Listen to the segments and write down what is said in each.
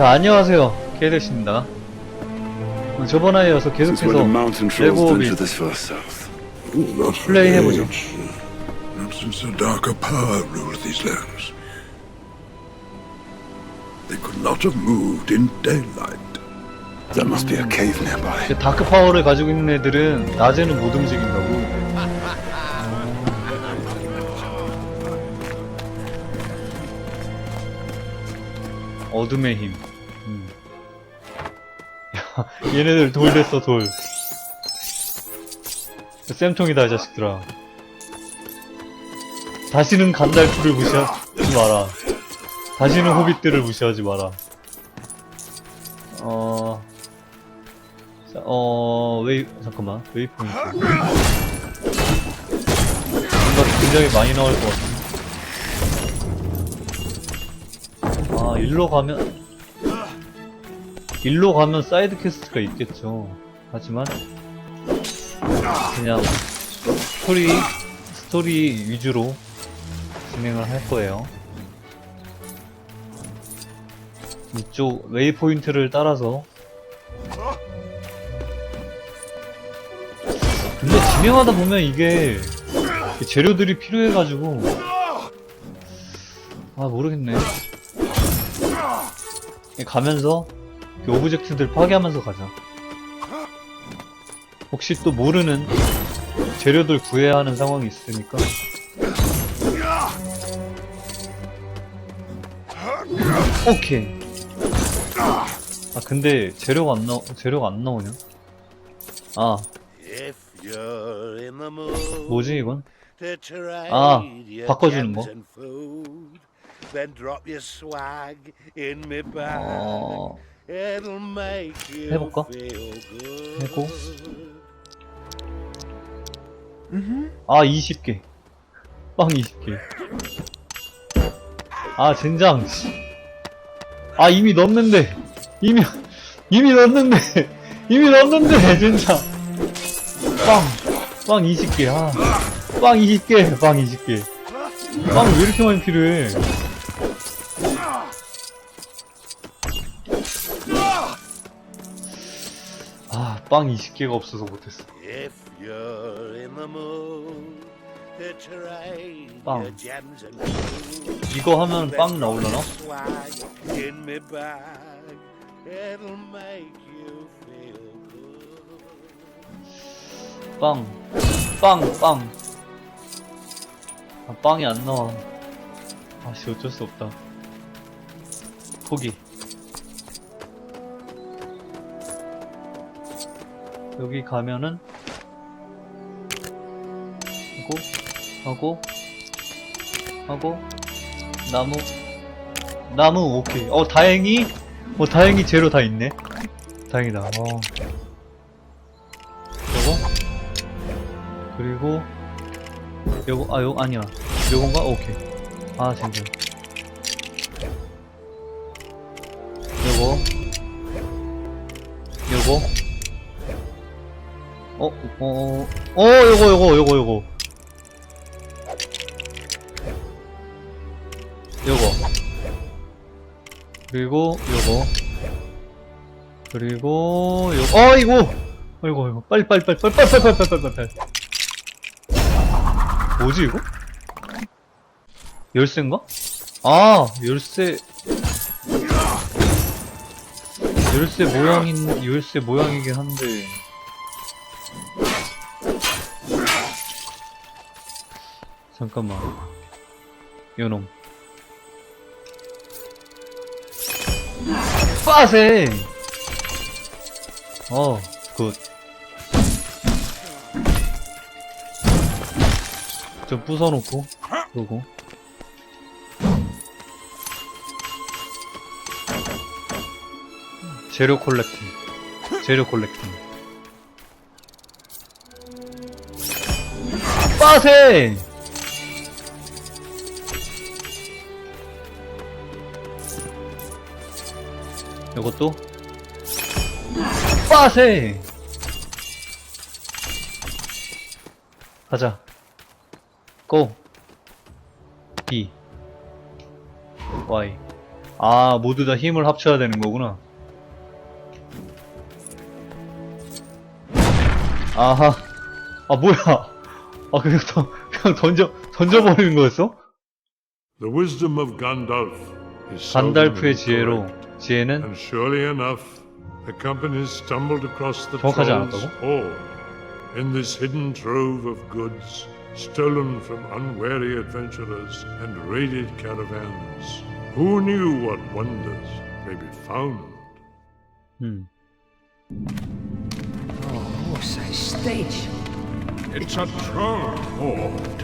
자, 안녕하세요. 저번에 이어서 Since when the 계속해서 레고비 플레이 해보죠. since a darker power ruled these lands. They could not have moved in daylight. There must be a cave nearby. 그 다크 파워를 가지고 있는 애들은 낮에는 못 움직인다고. 어둠의 힘. 음. 야, 얘네들 돌 됐어, 돌. 쌤통이다, 이 자식들아. 다시는 간달프를 무시하지 마라. 다시는 호빗들을 무시하지 마라. 어... 자, 어, 웨이, 잠깐만. 웨이포인트. 뭔가 굉장히 많이 나올 것 같은데. 아, 일로 가면, 일로 가면 사이드 퀘스트가 있겠죠. 하지만, 그냥, 스토리, 스토리 위주로 진행을 할 거예요. 이쪽 웨이포인트를 따라서 근데 진행하다 보면 이게 재료들이 필요해가지고 아 모르겠네 가면서 그 오브젝트들 파괴하면서 가자 혹시 또 모르는 재료들 구해야 하는 상황이 있으니까 오케이 아 근데 재료가 안 나오 재료가 안 나오냐 아 뭐지 이건 아, 바꿔주는 거. then drop your swag in me bag. 어 you 해볼까? 해고. 아 20개. 빵 20개. 아 젠장. 씨. 아 이미 넣었는데. 이미 이미 넣었는데. 이미 넣었는데 젠장. 빵빵 20개. 아빵 20개. 빵 20개. 빵 왜 이렇게 많이 필요해 빵 20개가 없어서 못했어 빵. 이거 하면 빵 나올라나? 빵, 빵, 빵. 아, 빵이 안 나와. 아씨, 어쩔 수 없다. 포기. 여기 가면은, 하고, 하고, 하고, 나무, 나무, 오케이. 어, 다행히, 어, 다행히 재료 다 있네. 다행이다. 어. 요거? 그리고 요거 아 요거 아니야 요건가 오케이 아 진짜 요거 요거 어어어 어, 어, 요거 요거 요거 요거. 요거. 그리고 요거. 그리고 요거. 어 이거. 어이구 어이구 빨리 빨리 빨리 빨리 빨리 빨리 빨리 빨리 빨리 빨리. 뭐지 이거? 열쇠인가? 아 열쇠. 열쇠 모양인 열쇠 모양이긴 한데 잠깐만 요놈 빠세 어, 굿. 좀 부숴놓고, 그러고. 재료 콜렉팅. 재료 콜렉팅. 빠세! 이것도 빠세! 가자. 고! B. Y. 아, 모두 다 힘을 합쳐야 되는 거구나. 아하. 아, 뭐야. 아, 그냥, 던, 그냥 던져, 던져버리는 거였어? The wisdom of Gandalf is 간달프의 지혜로. 지혜는 And surely enough, the company stumbled across the 정확하지 troll's 않았다고? hoard in this hidden trove of goods stolen from unwary adventurers and raided caravans. Who knew what wonders may be found? 음. What's a stage? It's a troll hoard.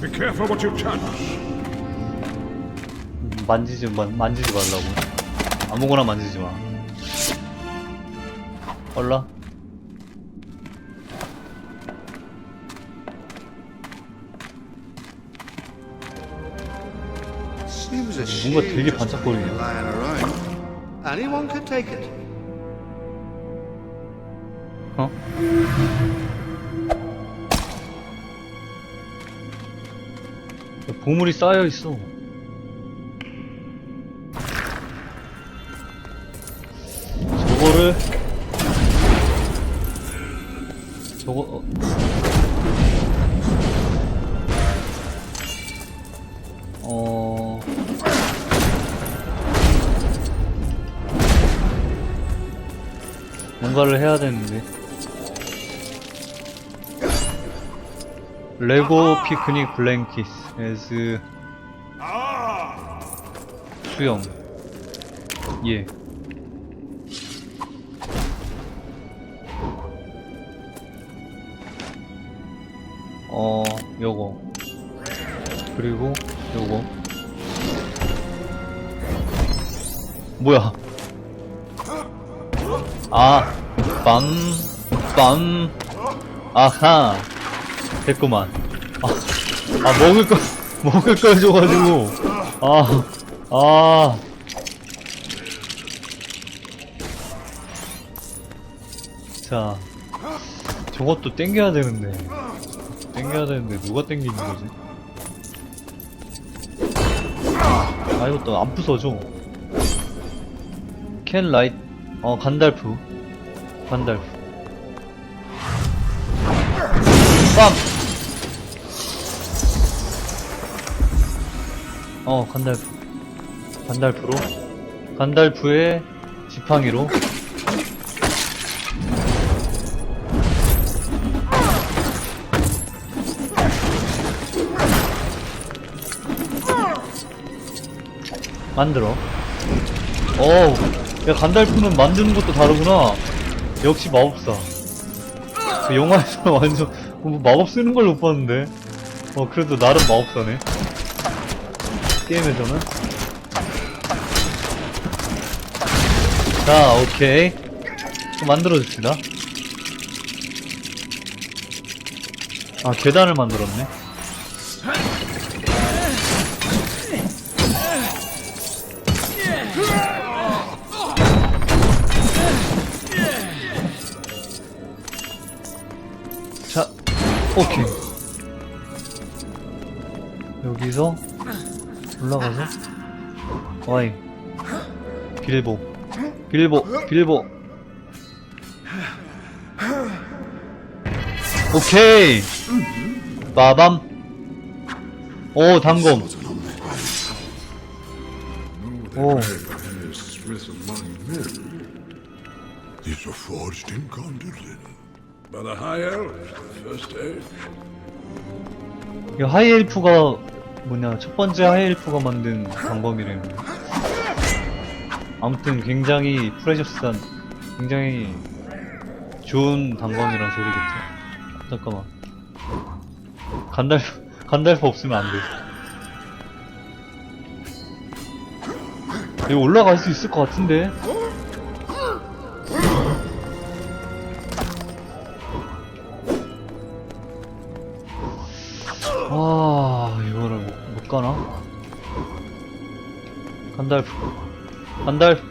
Be careful what you touch. 만지지, 만, 만지지 말라고. 아무거나 만지지 마. 얼라? 뭔가 되게 반짝거리네. Anyone take it. 어? 보물이 쌓여 있어. 저거를 저거 어. 어... 뭔가를 해야 되는데. 레고 피크닉 블랭키스 에스 수영 예 요거. 그리고 요거. 뭐야? 아, 빰, 빰, 아하. 됐구만. 아, 아 먹을 거, 먹을 걸 줘가지고. 아, 아. 자, 저것도 땡겨야 되는데. 땡겨야 되는데, 누가 땡기는 거지? 아, 이것도 안 부서져. 캔 라이트, 어, 간달프. 간달프. 빰! 어, 간달프. 간달프로. 간달프의 지팡이로. 만들어. 어우, 야, 간달프는 만드는 것도 다르구나. 역시 마법사. 그 영화에서 완전 뭐 마법 쓰는 걸 못 봤는데 어 그래도 나름 마법사네 게임에서는 자 오케이 좀 만들어줍시다 아 계단을 만들었네 빌보 빌보 빌보 오케이 빠밤 오 단검 오. These were forged in Gondolin. By the High Elves, first age. 이 하이엘프가 뭐냐 첫 번째 하이엘프가 만든 단검이래요. 아무튼 굉장히 프레셔스한 굉장히 좋은 단검이란 소리겠죠. 잠깐만. 간달프 간달프 없으면 안 돼. 여기 올라갈 수 있을 것 같은데. 아 이거를 못, 못 가나? 간달프 간달프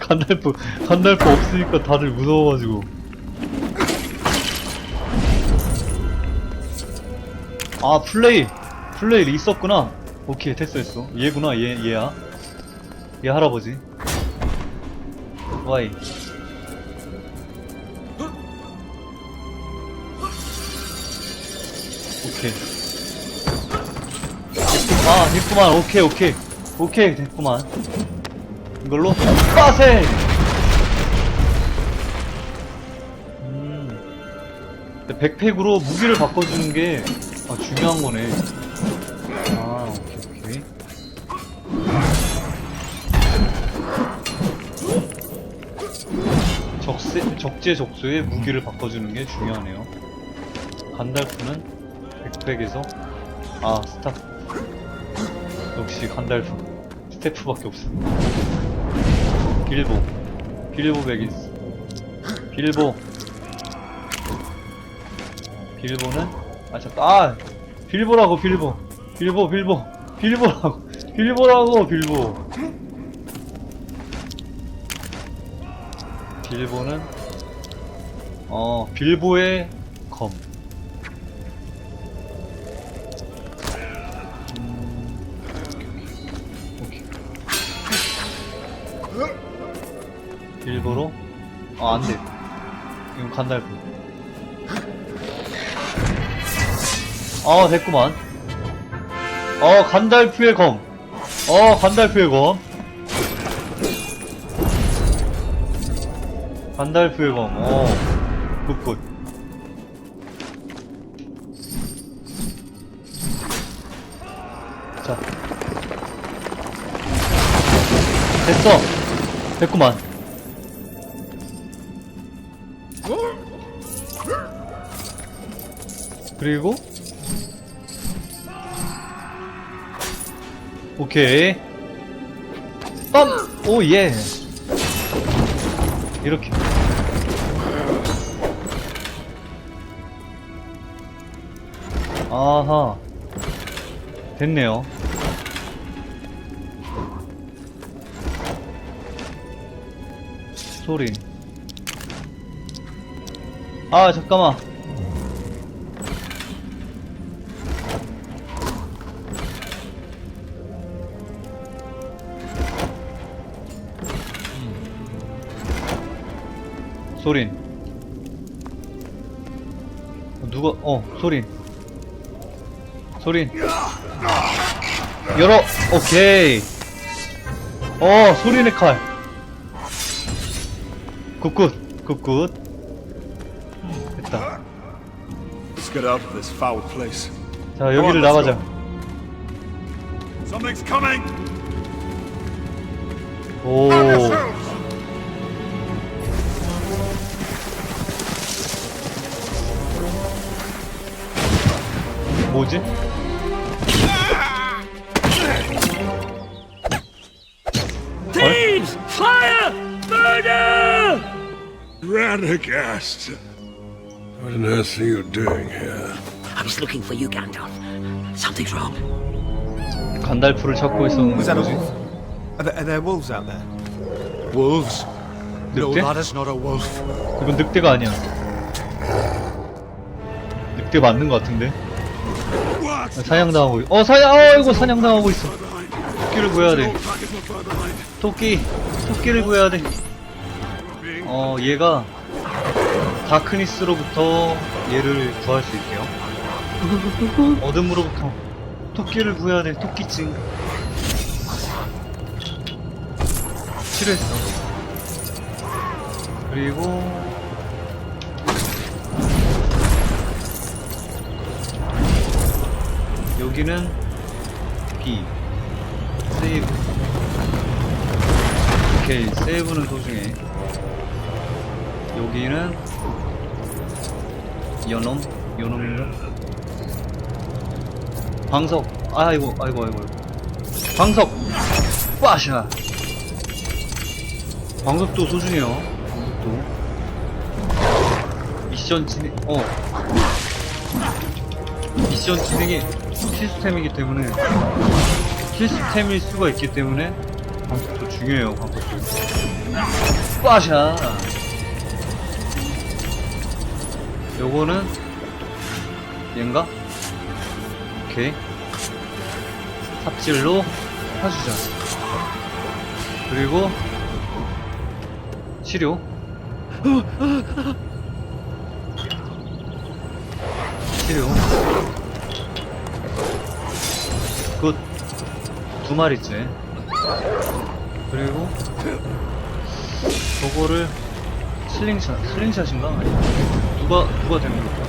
간달프 간달프 없으니까 다들 무서워가지고 아 플레이 플레이를 있었구나. 오케이, 됐어, 됐어. 얘구나, 얘, 얘야. 얘 할아버지. 와이. 아, 됐구만. 오케이, 오케이. 오케이, 됐구만. 이걸로 빠세! 음. 백팩으로 무기를 바꿔주는 게 아, 중요한 거네. 아, 오케이, 오케이. 적세, 적재적소에 무기를 바꿔주는 게 중요하네요. 간달프는 백팩에서 아 스타프 역시 간달프 스태프밖에 없어. 빌보. 빌보 베기스. 빌보. 빌보는? 아 잠깐 아! 빌보라고 빌보. 빌보 빌보. 빌보라고. 빌보라고 빌보. 빌보는? 어 빌보의 빌보로 아 안돼 이건 간달프 아 됐구만 어 간달프의 검 어, 간달프의 검. 간달프의 검. 어, 굿굿. 자. 됐어. 됐구만. 그리고 오케이. 빰! 오, 예. 이렇게. 아하. 됐네요. 소리. 아, 잠깐만. 소린. 어, 누가, 어, 소린. 소린. 열어! 오케이. 어, 소린의 칼. 굿굿, 굿굿. 됐다. Let's get out of this foul place. 자, 여기를 나가자. Something's coming! 오. Radagast! What on earth are you doing here? I was looking for you, Gandalf. Something's wrong. 간달프를 찾고 있었는데 Was that a 뭐지? wolf? Are there, are there wolves out there? Wolves? No, 늑대? that is not a wolf. 이건 늑대가 아니야. 늑대 맞는 것 같은데? 사냥당하고 있... 어 사냥 어 이거 사냥당하고 있어. 토끼를 구해야 돼. 토끼 토끼를 구해야 돼. 어 얘가 다크니스로부터 얘를 구할 수 있게요. 어둠으로부터 토끼를 구해야 돼. 토끼증. 치료했어. 그리고 여기는 B 세이브 오케이 세이브는 소중해 여기는 연놈? 연놈인가? 방석. 아이고 아이고 아이고. 방석. 빠샤 방석도 소중해요. 방석도. 미션 진행 어. 미션 진행이 시스템이기 때문에 시스템일 수가 있기 때문에 방석도 중요해요 방석도. 빠샤 요거는 얘인가? 오케이 삽질로 파주전. 그리고 치료. 치료. 굿. 두 마리째. 그리고 저거를 슬링샷, 슬링샷인가? 아니 누가 누가 되는 걸까?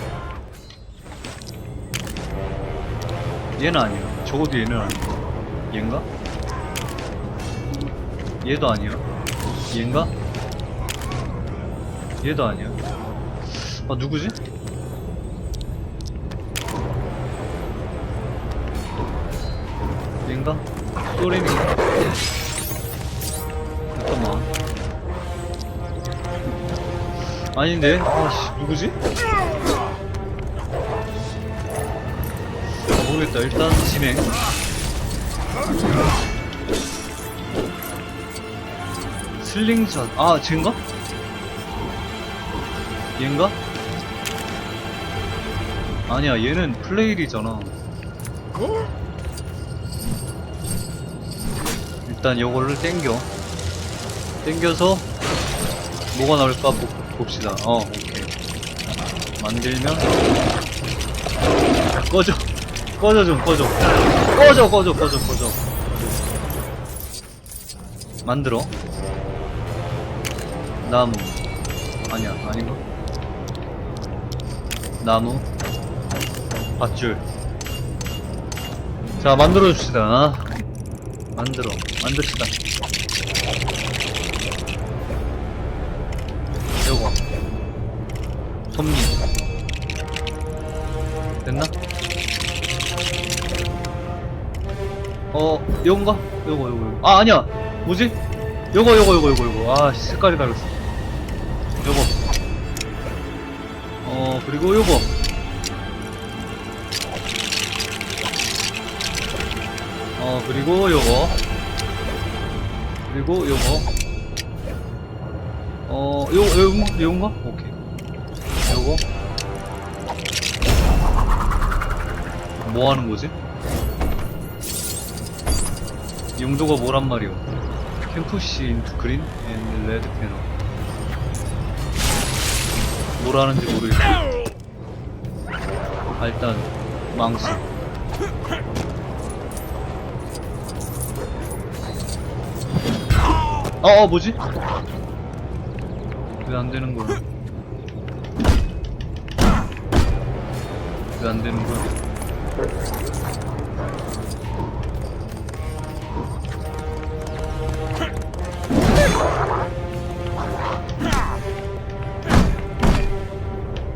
얘는 아니야. 적어도 얘는 아니야. 얘인가? 얘도 아니야. 얘인가? 얘도 아니야. 아 누구지? 아닌데? 아씨 누구지? 아, 모르겠다. 일단 진행. 슬링샷. 아, 쟤인가? 얘인가? 아니야, 얘는 플레일이잖아. 일단 요거를 땡겨. 땡겨서 뭐가 나올까 보, 봅시다. 어, 오케이. 만들면 꺼져. 꺼져 좀 꺼져. 꺼져 꺼져 꺼져 꺼져. 만들어. 나무. 아니야 아닌가? 나무. 밧줄. 자 만들어 줍시다. 만들어. 만듭시다. 톱니. 됐나? 어, 요건가? 요거, 요거, 요거. 아, 아니야! 뭐지? 요거, 요거, 요거, 요거, 요거. 아, 씨, 색깔이 다르어 요거. 어, 그리고 요거. 어, 그리고 요거. 그리고 요거. 어, 요, 요건가? 요건가? 오케이. 뭐 하는 거지? 용도가 뭐란 말이오? 캠프시 인투 그린 앤 레드 패널 뭘 하는지 모르겠고 아, 일단 망치 어, 어 뭐지? 왜 안 되는 거야? 왜 안 되는 거야?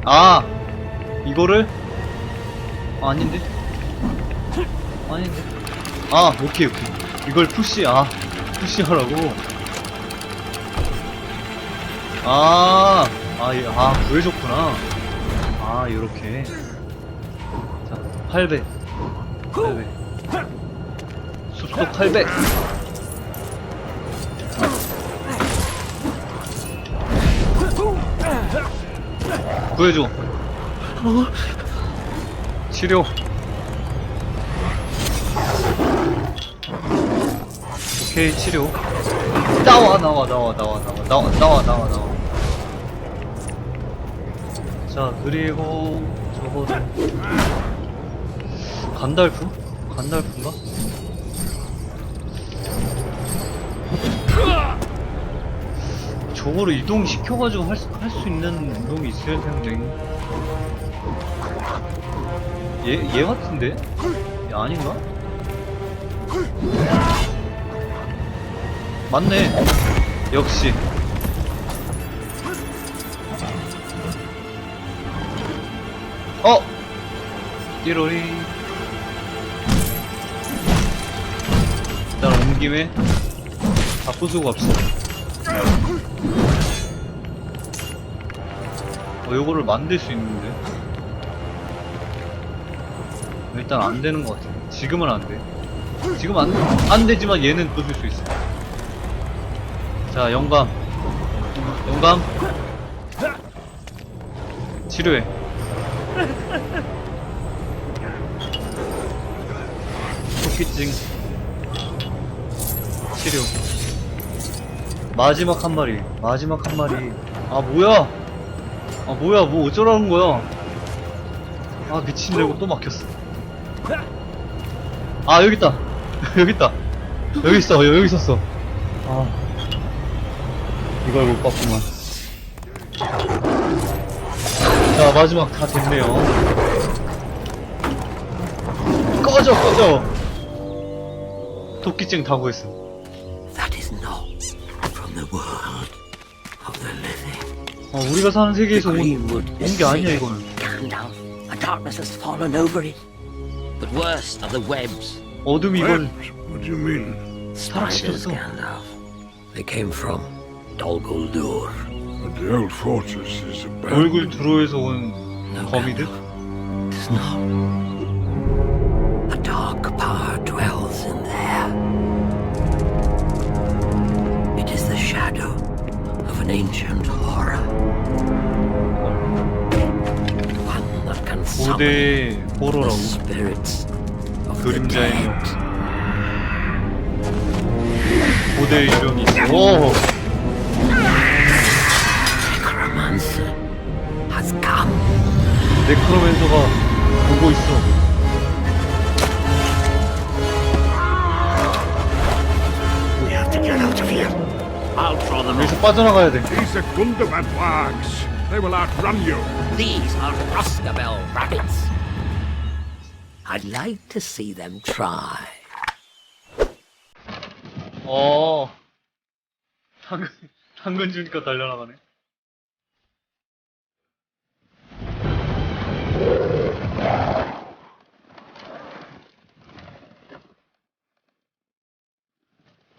아 이거를? 아, 아닌데? 아닌데? 아 오케이 오케이. 이걸 푸시 아 푸시하라고? 아아 아, 구해줬구나. 아 요렇게 자 8배 8배 숲속 8배 구해줘. 치료. 오케이 치료. 나와 나와 나와 나와 나와 나와 나와 나와 나와. 자 그리고 저거를 간달프? 간달프인가? 저거를 이동시켜가지고 할 수 할 수 있는 놈이 있어야 되는데 얘, 얘 같은데? 얘 아닌가? 맞네 역시 어! 띠로리 온 김에 다 부수고 갑시다. 어, 요거를 만들 수 있는데? 일단 안 되는 것 같아. 지금은 안 돼. 지금 안, 안 되지만 얘는 부술 수 있어. 자 영감. 영감. 치료해. 도끼증 치료 마지막 한 마리 마지막 한 마리. 아 뭐야? 아 뭐야? 뭐 어쩌라는 거야? 아 미친데 이거 또 막혔어. 아 여기 있다. 여기 있다. 여기 있어. 여기 있었어. 아. 이걸 못 봤구만. 자 마지막 다 됐네요. 꺼져 꺼져. 도끼증 다 구했음 어, 우리가 사는 세계에서 온, Greenwood 온 is 게 아니야 sick. 이거는 Gandalf, a darkness has fallen over it. But worst are the webs. 어둠이 이걸 Webs? What do you mean? Spiders, 사라지셨어 Gandalf. They came from Dol Guldur. But the old fortress is 얼굴 abandoned. 두로에서 온 No, 거미들? Gandalf. It is not. A dark power dwells in an ancient horror. One that can summon 고대 the 호러라고 spirits of the 그림자의 dead. 고대 이름이 있어 오 Necromancer has come. 네크로맨서가 보고 있어 Them 여기서 빠져나가야 돼 These are Gundabad wags. They will outrun you. These are Roscabel rabbits. I'd like to see them try. 어 당근 당근 주니까 달려나가네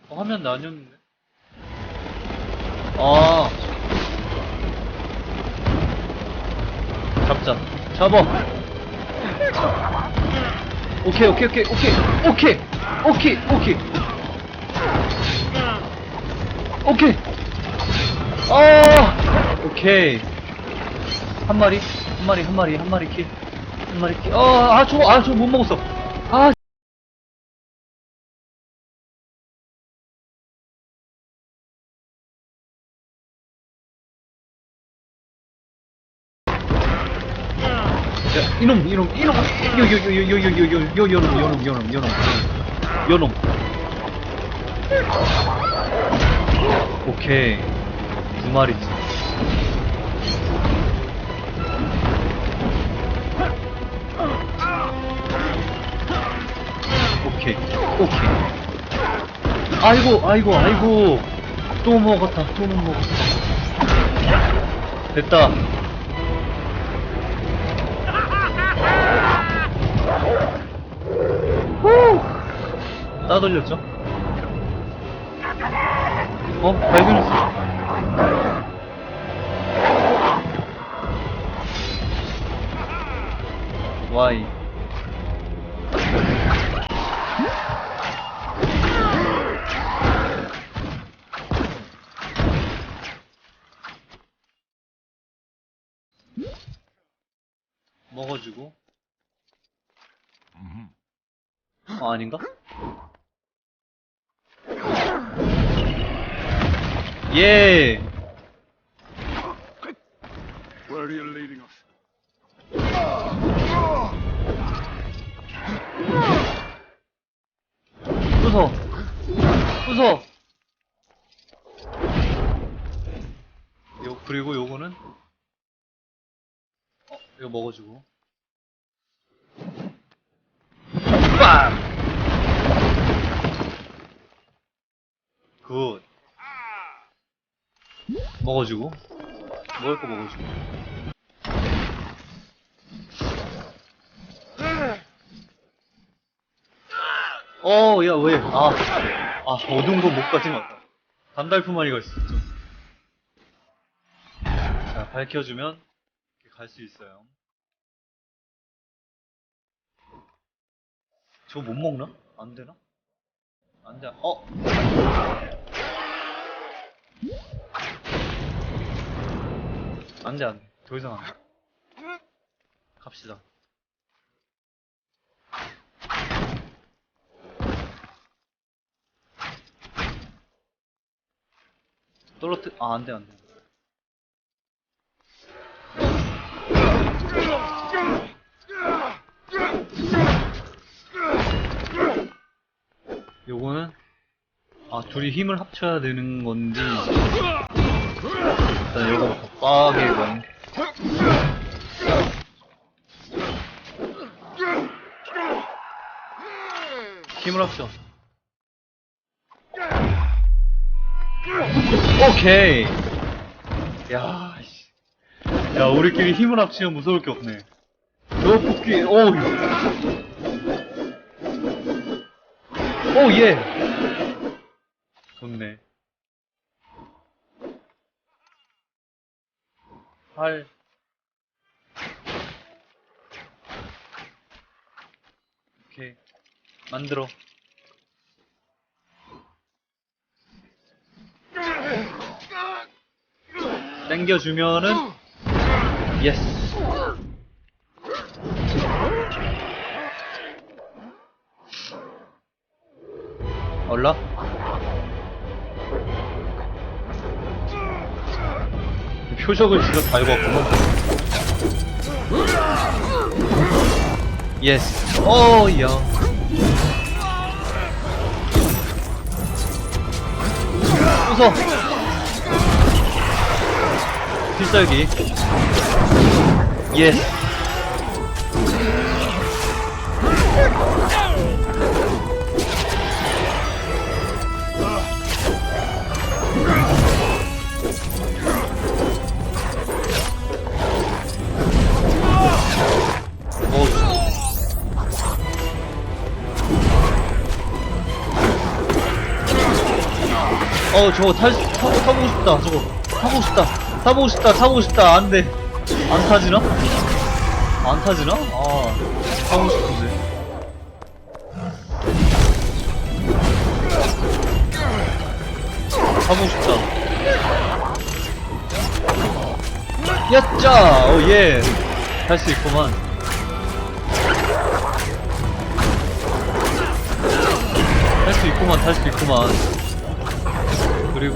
어, 화면 나뉘었는데 아 잡자 잡어 오케이 오케이 오케이 오케이 오케이 오케이 오케이 오케이. 어, 오케이. 한 마리, 한 마리, 한 마리, 한 마리 킬. 한 마리 킬. 어, 아, 저거, 아, 저거 못 먹었어. 아. 이놈, 이놈, 이놈, 요, 요, 요, 요, 요, 요, 요, 요, 요, 요놈, 요놈, 요놈, 요놈, 요놈. 오케이. 두 마리지. 오케이. 오케이. 아이고 아이고 아이고. 또 먹었다. 또못 먹었다. 됐다 따돌렸죠 어? 발견했어. 와이. 먹어주고. 어, 아닌가? 예. Where are you leading us? 부숴. 부숴. 요 그리고 요거는 어 이거 먹어 주고. 빵. 굿. 먹어주고. 먹을 거 먹어주고. 어, 야, 왜? 아, 아, 어두운 거못것 같다. 단달프마리가 있어, 좀. 자, 밝혀주면, 갈 수 있어요. 저거 못 먹나? 안 되나? 안 돼. 어? 안돼 안돼. 더 이상 안돼. 갑시다. 떨어뜨 아 안돼 안돼. 요거는 아 둘이 힘을 합쳐야 되는 건지. 일단 요거부터 빠개고 힘을 합쳐 오케이 야, 씨. 야, 우리끼리 힘을 합치면 무서울 게 없네. 저 뽑기, 오, 오, 예. 좋네. 팔. 오케이. 만들어. 땡겨주면은 예스 얼라? 표적을 지금 다 읽었구만 예스 어야 웃어. 필살기. 예스 어 저거 탈, 타고, 타보고 싶다 저거. 타보고 싶다. 타보고 싶다 타보고 싶다. 안돼. 안 타지나? 안 타지나? 아 타고 싶은데. 타보고 싶다. 야짜! 오예. 할 수 있구만. 할 수 있구만 탈 수 있구만 그리고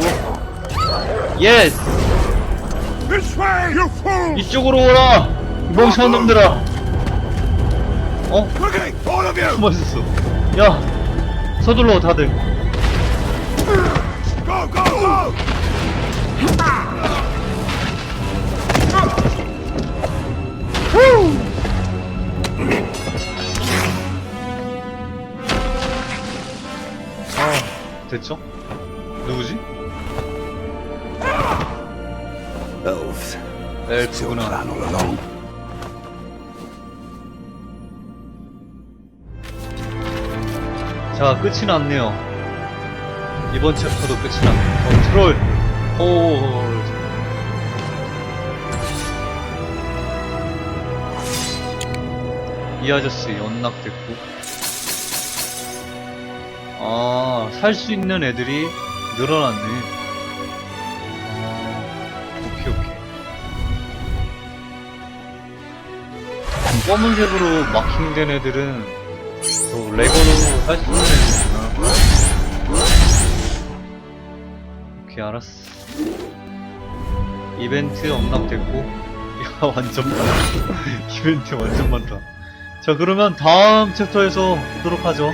예스 This way, you fool! 이쪽으로 오라 이 멍청한 놈들아 어? Okay, all of you! 숨어 있었어 야 서둘러 다들 Go, go, go! 아 됐죠? Elves. 엘프구나 all along. 자 끝이 났네요 이번 챕터도 끝이 났네요 어 트롤 오 이 아저씨 연락됐고 아, 살 수 있는 애들이 늘어났네. 검은색으로 마킹된 애들은 저 레고로 살수 있는 애들이구나. 오케이, 알았어. 이벤트 언락됐고, 야, 완전 많다. 이벤트 완전 많다. 자, 그러면 다음 챕터에서 보도록 하죠.